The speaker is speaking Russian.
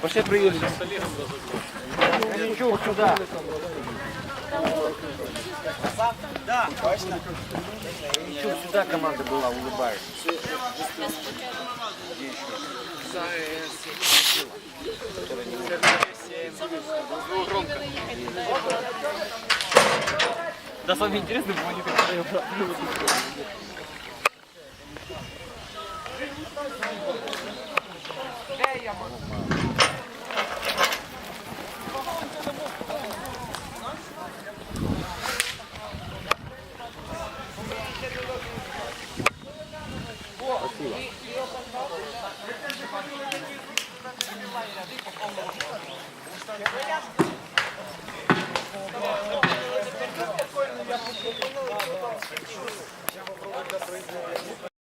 Пошли приедем. Ничего, сюда. Да, точно. Ничего, сюда команда была, улыбаюсь. Да, самое интересное было не когда я брал. Спасибо. Obrigado.